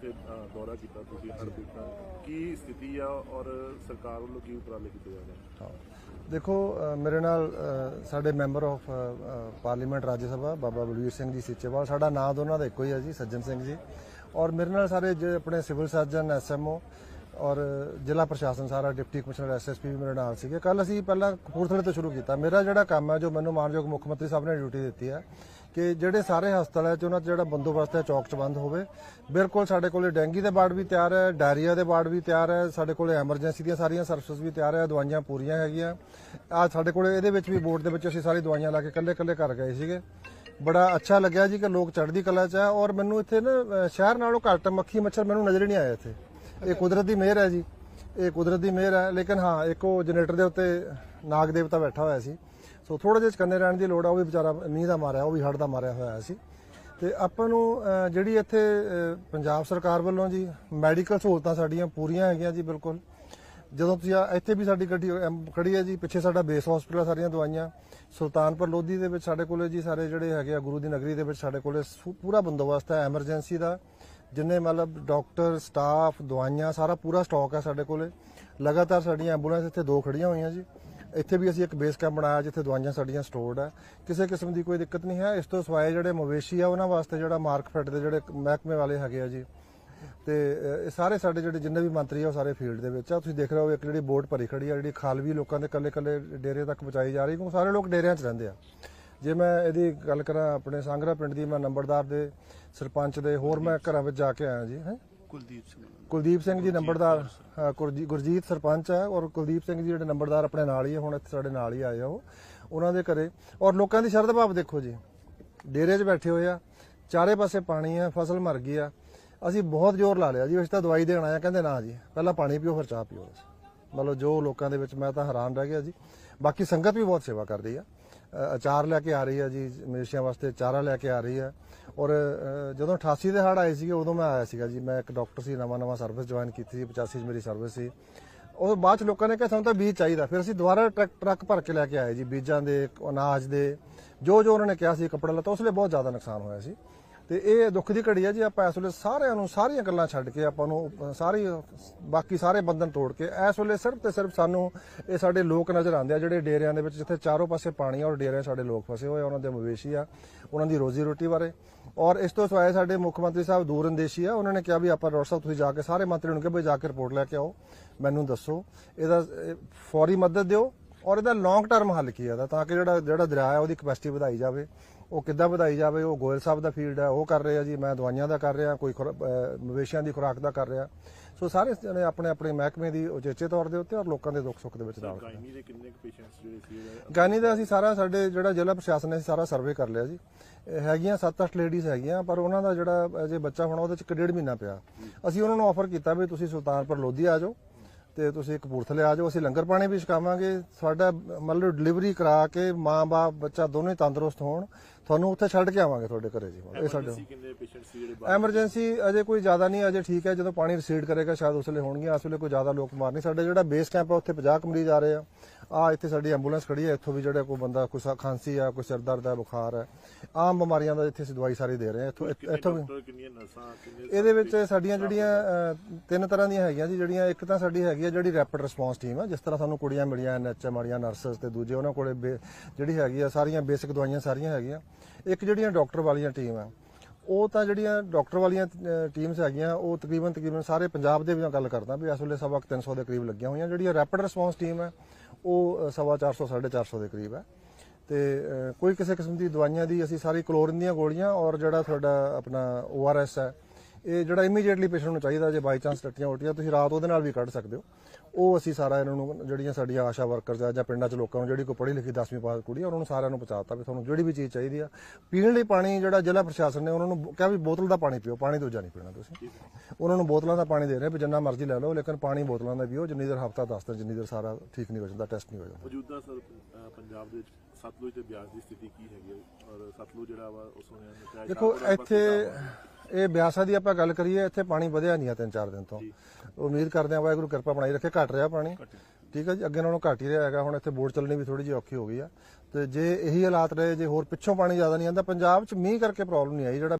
ਇੱਥੇ ਦੌਰਾ ਕੀਤਾ ਤੁਸੀਂ ਹੜ੍ਹ ਪੀੜਤਾਂ ਕੀ ਸਥਿਤੀ ਆ ਔਰ ਸਰਕਾਰ ਵੱਲੋਂ ਕੀ ਉਪਰਾਲੇ ਕੀਤੇ ਜਾ ਰਹੇ ਦੇਖੋ ਮੇਰੇ ਨਾਲ ਸਾਡੇ member of parliament Rajya Sabha Baba Balbir Singh ji Seechewal. ਸਾਡਾ ਨਾਂ ਦੋਨਾਂ ਦਾ ਇੱਕੋ ਹੀ ਹੈ ਜੀ, ਸੱਜਣ ਸਿੰਘ ਜੀ। ਔਰ ਮੇਰੇ ਨਾਲ ਸਾਰੇ ਜੇ ਆਪਣੇ ਸਿਵਲ ਸਰਜਨ ਐਸਐਮਓ ਔਰ ਜ਼ਿਲ੍ਹਾ ਪ੍ਰਸ਼ਾਸਨ ਸਾਰਾ, ਡਿਪਟੀ ਕਮਿਸ਼ਨਰ ਐਸਐਸਪੀ ਵੀ ਮੇਰੇ ਨਾਲ ਸੀਗੇ। ਕੱਲ ਅਸੀਂ ਪਹਿਲਾਂ ਕਪੂਰਥਲੇ ਤੋਂ ਸ਼ੁਰੂ ਕੀਤਾ। ਮੇਰਾ ਜਿਹੜਾ ਕੰਮ ਹੈ, ਜੋ ਮੈਨੂੰ ਮਾਨਯੋਗ ਮੁੱਖ ਮੰਤਰੀ ਸਾਹਿਬ ਨੇ ਡਿਊਟੀ ਦਿੱਤੀ ਹੈ, ਕਿ ਜਿਹੜੇ ਸਾਰੇ ਹਸਪਤਾਲਾਂ 'ਚ ਉਹਨਾਂ 'ਚ ਜਿਹੜਾ ਬੰਦੋਬਸਤ ਹੈ, ਚੌਕ 'ਚ ਬੰਦ ਹੋਵੇ। ਬਿਲਕੁਲ ਸਾਡੇ ਕੋਲੇ ਡੈਂਗੀ ਦੇ ਵਾਰਡ ਵੀ ਤਿਆਰ ਹੈ, ਡਾਇਰੀਆ ਦੇ ਵਾਰਡ ਵੀ ਤਿਆਰ ਹੈ, ਸਾਡੇ ਕੋਲੇ ਐਮਰਜੈਂਸੀ ਦੀਆਂ ਸਾਰੀਆਂ ਸਰਵਿਸਿਜ਼ ਵੀ ਤਿਆਰ ਹੈ, ਦਵਾਈਆਂ ਪੂਰੀਆਂ ਹੈਗੀਆਂ। ਆ ਸਾਡੇ ਕੋਲੇ ਇਹਦੇ ਵਿੱਚ ਵੀ ਬੋਰਡ ਦੇ ਵਿੱਚ ਅਸੀਂ ਸਾਰੀ ਦਵਾਈਆਂ ਲਾ ਕੇ ਕੱਲੇ ਕੱਲੇ ਘਰ ਗਏ ਸੀਗੇ। ਬੜਾ ਅੱਛਾ ਲੱਗਿਆ ਜੀ ਕਿ ਲੋਕ ਚੜ੍ਹਦੀ ਕਲਾ 'ਚ ਹੈ ਔਰ ਮੈਨੂੰ ਇੱਥੇ ਨਾ ਸ਼ਹਿਰ ਨਾਲੋਂ ਘੱਟ ਮੱਖੀ ਮੱਛਰ ਮੈਨੂੰ ਨਜ਼ਰ ਹੀ ਨਹੀਂ ਆਇਆ ਇੱਥੇ। ਇਹ ਕੁਦਰਤ ਦੀ ਮਿਹਰ ਹੈ ਜੀ। ਇਹ ਕੁਦਰਤ ਦੀ ਮਿਹਰ ਹੈ। ਲੇਕਿਨ ਹਾਂ, ਇੱਕ ਉਹ ਜਨਰੇਟਰ ਦੇ ਉੱਤੇ ਨਾਗ ਦੇਵਤਾ ਬੈਠਾ ਹੋਇਆ ਸੀ। ਸੋ ਥੋੜਾ ਜਿਹਾ ਕੰਨੇ ਰਹਿਣ ਦੀ ਲੋੜ ਆ, ਉਹ ਵੀ ਵਿਚਾਰਾ ਮੀਂਹ ਦਾ ਮਾਰਿਆ, ਉਹ ਵੀ ਹੜ੍ਹ ਦਾ ਮਾਰਿਆ ਹੋਇਆ ਸੀ। ਤੇ ਆਪਾਂ ਨੂੰ ਜਿਹੜੀ ਇੱਥੇ ਪੰਜਾਬ ਸਰਕਾਰ ਵੱਲੋਂ ਜੀ, ਮੈਡੀਕਲ ਸਹੂਲਤਾਂ ਸਾਡੀਆਂ ਪੂਰੀਆਂ ਹੈਗੀਆਂ ਜੀ, ਬਿਲਕੁਲ। ਜਦੋਂ ਤੁਸੀਂ ਇੱਥੇ ਵੀ ਸਾਡੀ ਗੱਡੀ ਖੜੀ ਹੈ ਜੀ, ਪਿੱਛੇ ਸਾਡਾ ਬੇਸ ਹਸਪੀਟਲ ਸਾਰੀਆਂ ਦਵਾਈਆਂ। ਸੁਲਤਾਨਪੁਰ ਲੋਧੀ ਦੇ ਵਿੱਚ ਸਾਡੇ ਕੋਲੇ ਜੀ, ਸਾਰੇ ਜਿਹੜੇ ਹੈਗੇ ਆ, ਗੁਰੂ ਦੀ ਨਗਰੀ ਦੇ ਵਿੱਚ ਸਾਡੇ ਕੋਲੇ ਪੂਰਾ ਬੰਦੋਬਸਤ ਹੈ ਐਮਰਜੈਂਸੀ ਦਾ। ਜਿੰਨੇ ਮਤਲਬ ਡਾਕਟਰ, ਸਟਾਫ, ਦਵਾਈਆਂ, ਸਾਰਾ ਪੂਰਾ ਸਟਾਕ ਹੈ ਸਾਡੇ ਕੋਲੇ। ਲਗਾਤਾਰ ਸਾਡੀਆਂ ਐਂਬੂਲੈਂਸ ਇੱਥੇ ਦੋ ਖੜੀਆਂ ਹੋਈਆਂ ਜੀ। ਇੱਥੇ ਵੀ ਅਸੀਂ ਇੱਕ ਬੇਸ ਕੈਂਪ ਬਣਾਇਆ ਜਿੱਥੇ ਦਵਾਈਆਂ ਸਾਡੀਆਂ ਸਟੋਰਡ ਹੈ। ਕਿਸੇ ਕਿਸਮ ਦੀ ਕੋਈ ਦਿੱਕਤ ਨਹੀਂ ਹੈ। ਇਸ ਤੋਂ ਸਿਵਾਏ ਜਿਹੜੇ ਮਵੇਸ਼ੀ ਆ, ਉਹਨਾਂ ਵਾਸਤੇ ਜਿਹੜਾ ਮਾਰਕਫੈਟ ਦੇ ਜਿਹੜੇ ਮਹਿਕਮੇ ਵਾਲੇ ਹੈਗੇ ਆ ਜੀ। ਤੇ ਇਹ ਸਾਰੇ ਸਾਡੇ ਜਿਹੜੇ ਜਿੰਨੇ ਵੀ ਮੰਤਰੀ ਆ, ਉਹ ਸਾਰੇ ਫੀਲਡ ਦੇ ਵਿੱਚ ਆ। ਤੁਸੀਂ ਦੇਖ ਰਹੇ ਹੋ ਇੱਕ ਜਿਹੜੀ ਬੋਟ ਭਰੀ ਖੜੀ ਆ, ਜਿਹੜੀ ਖਾਲਵੀ ਲੋਕਾਂ ਦੇ ਕੱਲੇ ਕੱਲੇ ਡੇਰੇ ਤੱਕ ਪਹੁੰਚਾਈ ਜਾ ਰਹੀ ਕਿਉਂਕਿ ਸਾਰੇ ਲੋਕ ਡੇਰਿਆਂ 'ਚ ਰਹਿੰਦੇ ਆ। ਜੇ ਮੈਂ ਇਹਦੀ ਗੱਲ ਕਰਾਂ ਆਪਣੇ ਸੰਗਰਾ ਪਿੰਡ ਦੀ ਮੈਂ ਨੰਬਰਦਾਰ ਦੇ ਸਰਪੰਚ ਦੇ ਹੋਰ ਮੈਂ ਘਰਾਂ ਵਿੱਚ ਜਾ ਕੇ ਆਇਆ ਜੀ ਹੈ? ਕੁਲਦੀਪ ਸਿੰਘ। ਕੁਲਦੀਪ ਸਿੰਘ ਜੀ ਨੰਬਰਦਾਰ ਹਾਂ, ਗੁਰਜੀ- ਗੁਰਜੀਤ ਸਰਪੰਚ ਹੈ ਔਰ ਕੁਲਦੀਪ ਸਿੰਘ ਜੀ ਜਿਹੜੇ ਨੰਬਰਦਾਰ ਆਪਣੇ ਨਾਲ ਹੀ ਆ ਹੁਣ ਇੱਥੇ ਸਾਡੇ ਨਾਲ ਹੀ ਆਏ ਆ ਉਹ। ਉਹਨਾਂ ਦੇ ਘਰੇ। ਔਰ ਲੋਕਾਂ ਦੀ ਸ਼ਰਧ ਭਾਵ ਦੇਖੋ ਜੀ ਡੇਰੇ 'ਚ ਬੈਠੇ ਹੋਏ ਆ ਚਾਰੇ ਪਾਸੇ ਪਾਣੀ ਆ ਫਸਲ ਮਰ ਗਈ ਆ। ਅਸੀਂ ਬਹੁਤ ਜ਼ੋਰ ਲਾ ਲਿਆ ਜੀ ਅਸੀਂ ਤਾਂ ਦਵਾਈ ਦੇਣ ਆਇਆ ਕਹਿੰਦੇ ਨਾ ਜੀ ਪਹਿਲਾਂ ਪਾਣੀ ਪੀਓ ਫਿਰ ਚਾਹ ਪੀਓ। ਮਤਲਬ ਜੋ ਲੋਕਾਂ ਦੇ ਵਿੱਚ ਮੈਂ ਤਾਂ ਹੈਰਾਨ ਰਹਿ ਗਿਆ ਜੀ। ਬਾਕੀ ਸੰਗਤ ਵੀ ਬਹੁਤ ਸੇਵਾ ਕਰਦੀ ਆ। ਅਚਾਰ ਲੈ ਕੇ ਆ ਰਹੀ ਹੈ ਜੀ ਮਵੇਸ਼ੀਆਂ ਵਾਸਤੇ ਚਾਰਾ ਲੈ ਕੇ ਆ ਰਹੀ ਹੈ। ਔਰ ਜਦੋਂ 88 ਦੇ ਹੜ੍ਹ ਆਏ ਸੀਗੇ, ਉਦੋਂ ਮੈਂ ਆਇਆ ਸੀਗਾ ਜੀ। ਮੈਂ ਇੱਕ ਡਾਕਟਰ ਸੀ ਨਵਾਂ ਨਵਾਂ ਸਰਵਿਸ ਜੁਆਇਨ ਕੀਤੀ ਸੀ 85 ਚ ਮੇਰੀ ਸਰਵਿਸ ਸੀ। ਉਹ ਬਾਅਦ ਚ ਲੋਕਾਂ ਨੇ ਕਿਹਾ, ਸਾਨੂੰ ਤਾਂ ਬੀਜ ਚਾਹੀਦਾ। ਫਿਰ ਅਸੀਂ ਦੁਬਾਰਾ ਟਰੱਕ ਟਰੱਕ ਭਰ ਕੇ ਲੈ ਕੇ ਆਏ ਜੀ, ਬੀਜਾਂ ਦੇ, ਅਨਾਜ ਦੇ ਜੋ ਜੋ ਉਹਨਾਂ ਨੇ ਕਿਹਾ ਸੀ ਕੱਪੜਾ ਲੱਤਾ ਉਸ ਲਈ ਬਹੁਤ ਜ਼ਿਆਦਾ ਨੁਕਸਾਨ ਹੋਇਆ ਸੀ। ਤੇ ਇਹ ਦੁੱਖ ਦੀ ਘੜੀ ਹੈ ਜੀ ਆਪਾਂ ਇਸ ਵੇਲੇ ਸਾਰਿਆਂ ਨੂੰ ਸਾਰੀਆਂ ਗੱਲਾਂ ਛੱਡ ਕੇ ਆਪਾਂ ਨੂੰ ਸਾਰੀ, ਬਾਕੀ ਸਾਰੇ ਬੰਧਨ ਤੋੜ ਕੇ ਇਸ ਵੇਲੇ ਸਿਰਫ ਤੇ ਸਿਰਫ ਸਾਨੂੰ ਇਹ ਸਾਡੇ ਲੋਕ ਨਜ਼ਰ ਆਉਂਦੇ ਆ ਜਿਹੜੇ ਡੇਰਿਆਂ ਦੇ ਵਿੱਚ ਜਿੱਥੇ ਚਾਰੋਂ ਪਾਸੇ ਪਾਣੀ ਆ ਔਰ ਡੇਰਿਆਂ ਸਾਡੇ ਲੋਕ ਫਸੇ ਹੋਏ ਆ, ਉਹਨਾਂ ਦੇ ਮਵੇਸ਼ੀ ਆ, ਉਹਨਾਂ ਦੀ ਰੋਜ਼ੀ ਰੋਟੀ ਬਾਰੇ। ਔਰ ਇਸ ਤੋਂ ਸਿਵਾਏ ਸਾਡੇ ਮੁੱਖ ਮੰਤਰੀ ਸਾਹਿਬ ਦੂਰ ਅੰਦੇਸ਼ੀ ਆ, ਉਹਨਾਂ ਨੇ ਕਿਹਾ ਵੀ ਆਪਾਂ ਡਾਕਟਰ ਸਾਹਿਬ ਤੁਸੀਂ ਜਾ ਕੇ ਸਾਰੇ ਮੰਤਰੀ ਨੂੰ ਕਿਹਾ ਵੀ ਜਾ ਕੇ ਰਿਪੋਰਟ ਲੈ ਕੇ ਆਓ, ਮੈਨੂੰ ਦੱਸੋ। ਇਹਦਾ ਫੌਰੀ ਮਦਦ ਦਿਓ ਔਰ ਇਹਦਾ ਲੌਂਗ ਟਰਮ ਹੱਲ ਕੀ ਹੈ ਇਹਦਾ, ਤਾਂ ਕਿ ਜਿਹੜਾ ਜਿਹੜਾ ਦਰਿਆ ਹੈ ਉਹਦੀ ਕਪੈਸਿਟੀ ਵਧਾਈ ਜਾਵੇ। ਉਹ ਕਿੱਦਾਂ ਵਧਾਈ ਜਾਵੇ ਉਹ ਗੋਇਲ ਸਾਹਿਬ ਦਾ ਫੀਲਡ ਹੈ ਉਹ ਕਰ ਰਹੇ ਆ ਜੀ ਮੈਂ ਦਵਾਈਆਂ ਦਾ ਕਰ ਰਿਹਾ ਕੋਈ ਮਵੇਸ਼ੀਆਂ ਦੀ ਖੁਰਾਕ ਦਾ ਕਰ ਰਿਹਾ। ਸੋ ਸਾਰੇ ਜਣੇ ਆਪਣੇ ਆਪਣੇ ਮਹਿਕਮੇ ਦੀ ਉਚੇਚੇ ਤੌਰ ਦੇ ਉੱਤੇ ਔਰ ਲੋਕਾਂ ਦੇ ਦੁੱਖ ਸੁੱਖ ਦੇ ਵਿੱਚ ਨਾਲ। ਗਾਇਨੀ ਦੇ ਕਿੰਨੇ ਪੇਸ਼ੈਂਟਸ ਜਿਹੜੇ ਸੀ ਗਾਨੀ ਦਾ ਅਸੀਂ ਸਾਰਾ ਸਾਡੇ ਜਿਹੜਾ ਜ਼ਿਲ੍ਹਾ ਪ੍ਰਸ਼ਾਸਨ ਨੇ ਸਾਰਾ ਸਰਵੇ ਕਰ ਲਿਆ ਜੀ। ਹੈਗੀਆਂ 7-8 ਲੇਡੀਜ਼ ਹੈਗੀਆਂ ਪਰ ਉਹਨਾਂ ਦਾ ਜਿਹੜਾ ਜੇ ਬੱਚਾ ਹੋਣਾ ਉਹਦੇ ਚ ਇੱਕ ਡੇਢ ਮਹੀਨਾ ਪਿਆ। ਅਸੀਂ ਉਹਨਾਂ ਨੂੰ ਆਫਰ ਕੀਤਾ ਵੀ ਤੁਸੀਂ ਸੁਲਤਾਨਪੁਰ ਲੋਧੀ ਆ ਜਾਓ। ਤੇ ਤੁਸੀਂ ਕਪੂਰਥਲੇ ਆ ਜਾਓ ਅਸੀਂ ਲੰਗਰ ਪਾਣੀ ਵੀ ਛਕਾਵਾਂਗੇ। ਸਾਡਾ ਮਤਲਬ ਡਿਲੀਵਰੀ ਕਰਾ ਕੇ ਮਾਂ-ਬਾਪ ਬੱਚਾ ਦੋਨੇ ਤੰਦਰੁਸਤ ਹੋਣ ਤੁਹਾਨੂੰ ਉੱਥੇ ਛੱਡ ਕੇ ਆਵਾਂਗੇ ਤੁਹਾਡੇ ਘਰੇ ਜੀ। ਇਹ ਸਾਡੇ ਐਮਰਜੈਂਸੀ ਅਜੇ ਕੋਈ ਜ਼ਿਆਦਾ ਨਹੀਂ ਅਜੇ ਠੀਕ ਹੈ ਜਦੋਂ ਪਾਣੀ ਰਿਸੀਡ ਕਰੇਗਾ ਸ਼ਾਇਦ ਉਸ ਵੇਲੇ ਹੋਣਗੀਆਂ ਇਸ ਵੇਲੇ ਕੋਈ ਜ਼ਿਆਦਾ ਲੋਕ ਮਾਰ ਨਹੀਂ। ਸਾਡੇ ਜਿਹੜਾ ਬੇਸ ਕੈਂਪ ਹੈ ਉੱਥੇ 50 ਕੁ ਮਰੀਜ਼ ਆ ਰਹੇ ਆ। ਆ ਇੱਥੇ ਸਾਡੀ ਐਂਬੂਲੈਂਸ ਖੜੀ ਹੈ ਇੱਥੋਂ ਵੀ ਜਿਹੜਾ ਕੋਈ ਬੰਦਾ ਕੋਈ ਖਾਂਸੀ ਆ ਕੋਈ ਸਿਰ ਦਰਦ ਹੈ ਬੁਖਾਰ ਹੈ ਆਮ ਬਿਮਾਰੀਆਂ ਦਾ ਇੱਥੇ ਅਸੀਂ ਦਵਾਈ ਸਾਰੀ ਦੇ ਰਹੇ ਹਾਂ ਇੱਥੋਂ ਇੱਥੋਂ ਇਹਦੇ ਵਿੱਚ ਸਾਡੀਆਂ ਜਿਹੜੀਆਂ ਤਿੰਨ ਤਰ੍ਹਾਂ ਦੀਆਂ ਹੈਗੀਆਂ ਜੀ ਜਿਹੜੀਆਂ ਇੱਕ ਤਾਂ ਸਾਡੀ ਹੈਗੀ ਆ ਜਿਹੜੀ ਰੈਪਿਡ ਰਿਸਪੌਂਸ ਟੀਮ ਆ ਜਿਸ ਤਰ੍ਹਾਂ ਸਾਨੂੰ ਕੁੜੀਆਂ ਮਿਲੀਆਂ ਐਨਐਚਐਮ ਵਾਲੀਆਂ ਨਰਸਸ ਤੇ ਦੂਜੇ ਉਹਨਾਂ ਕੋਲੇ ਬੇ- ਜਿਹੜੀ ਹੈਗੀ ਆ ਸਾਰੀਆਂ ਬੇਸਿਕ ਦਵਾਈਆਂ ਸਾਰੀਆਂ ਹੈਗੀਆਂ। ਇੱਕ ਜਿਹੜੀਆਂ ਡਾਕਟਰ ਵਾਲੀਆਂ ਟੀਮ ਆ ਉਹ ਤਾਂ ਜਿਹੜੀਆਂ ਡਾਕਟਰ ਵਾਲੀਆਂ ਟੀਮਸ ਹੈਗੀਆਂ ਉਹ ਤਕਰੀਬਨ ਤਕਰੀਬਨ ਸਾਰੇ ਪੰਜਾਬ ਦੇ ਵਿੱਚ ਗੱਲ ਕਰਦਾ ਵੀ ਇਸ ਵੇਲੇ ਸਵਾ ਕੁ 300 ਦੇ ਕਰੀਬ ਲੱਗੀਆਂ ਹੋਈਆਂ। ਜਿਹੜੀਆਂ ਰੈਪਿਡ ਰਿਸਪੌਂਸ ਟੀਮ ਹੈ ਉਹ ਅ, ਸਵਾ 400 450 ਦੇ ਕਰੀਬ ਹੈ ਤੇ ਕੋਈ ਕਿਸੇ ਕਿਸਮ ਦੀ ਦਵਾਈਆਂ ਦੀ ਅਸੀਂ ਸਾਰੀ ਕਲੋਰਿਨ ਦੀਆਂ ਗੋਲੀਆਂ ਔਰ ਜਿਹੜਾ ਤੁਹਾਡਾ ਆਪਣਾ ORS ਹੈ ਇਹ ਜਿਹੜਾ ਇਮੀਡੀਏਟਲੀ ਪੇਸ਼ੈਂਟ ਨੂੰ ਚਾਹੀਦਾ ਜੇ ਬਾਈ ਚਾਂਸ ਟੱਟੀਆਂ ਉਲਟੀਆਂ ਤੁਸੀਂ ਰਾਤ ਉਹਦੇ ਨਾਲ ਵੀ ਕੱਢ ਸਕਦੇ ਹੋ। ਉਹ ਅਸੀਂ ਸਾਰਾ ਇਹਨਾਂ ਨੂੰ ਜਿਹੜੀਆਂ ਸਾਡੀਆਂ ਆਸ਼ਾ ਵਰਕਰਸ ਆ ਜਾਂ ਪਿੰਡਾਂ 'ਚ ਲੋਕਾਂ ਨੂੰ ਜਿਹੜੀ ਕੋਈ ਪੜ੍ਹੀ ਲਿਖੀ 10ਵੀਂ ਪਾਸ ਕੁੜੀ ਆ ਉਹਨਾਂ ਨੂੰ ਸਾਰਿਆਂ ਨੂੰ ਪਹੁੰਚਾਤਾ ਵੀ ਤੁਹਾਨੂੰ ਜਿਹੜੀ ਵੀ ਚੀਜ਼ ਚਾਹੀਦੀ ਆ। ਪੀਣ ਲਈ ਪਾਣੀ ਜਿਹੜਾ ਜ਼ਿਲ੍ਹਾ ਪ੍ਰਸ਼ਾਸਨ ਨੇ ਉਹਨਾਂ ਨੂੰ ਕਿਹਾ ਵੀ ਬੋਤਲ ਦਾ ਪਾਣੀ ਪੀਓ ਪਾਣੀ ਦੂਜਾ ਨਹੀਂ ਪੀਣਾ ਤੁਸੀਂ। ਉਹਨਾਂ ਨੂੰ ਬੋਤਲਾਂ ਦਾ ਪਾਣੀ ਦੇ ਰਹੇ ਵੀ ਜਿੰਨਾ ਮਰਜ਼ੀ ਲੈ ਲਓ ਲੇਕਿਨ ਪਾਣੀ ਬੋਤਲਾਂ ਦਾ ਪੀਓ ਜਿੰਨੀ ਦੇਰ ਹਫਤਾ 10 ਦਿਨ ਜਿੰਨੀ ਦੇਰ ਸਾਰਾ ਠੀਕ ਨਹੀਂ ਹੋ ਜਾਂਦਾ ਟੈਸਟ ਨਹੀਂ ਹੋ ਜਾਂਦਾ। ਮੌਜੂਦਾ ਸਰ ਪੰਜਾਬ ਦੇ ਵਿੱਚ ਸਤਲੁਜ ਤੇ ਬਿਆਸ ਦੀ ਸਥਿਤੀ ਕੀ ਹੈਗੀ ਔਰ ਸਤਲੁਜ ਜਿਹੜਾ ਵਾ ਉਸ ਨੂੰ ਦੇਖੋ ਇੱਥੇ ਇਹ ਬਿਆਸਾ ਦੀ ਆਪਾਂ ਗੱਲ ਕਰੀਏ ਇੱਥੇ ਪਾਣੀ ਵਧਿਆ ਨਹੀਂ ਆ ਤਿੰਨ ਚਾਰ ਦਿਨ ਤੋਂ। ਉਮੀਦ ਕਰਦੇ ਹਾਂ ਵਾਹਿਗੁਰੂ ਕਿਰਪਾ ਬਣਾਈ ਰੱਖੇ ਘਟ ਰਿਹਾ ਪਾਣੀ। ਠੀਕ ਹੈ ਜੀ ਅੱਗੇ ਨਾਲੋਂ ਘਟ ਹੀ ਰਿਹਾ ਹੈਗਾ ਹੁਣ ਇੱਥੇ ਬੋਟ ਚੱਲਣੀ ਵੀ ਥੋੜੀ ਜਿਹੀ ਔਖੀ ਹੋ ਗਈ ਆ। ਤੇ ਜੇ ਇਹੀ ਹਾਲਾਤ ਰਹੇ ਜੇ ਹੋਰ ਪਿੱਛੋਂ ਪਾਣੀ ਜ਼ਿਆਦਾ ਨਹੀਂ ਆਂਦਾ ਪੰਜਾਬ 'ਚ ਮੀਂਹ ਕਰਕੇ ਪ੍ਰੋਬਲਮ ਨਹੀਂ ਆਈ ਜਿਹੜਾ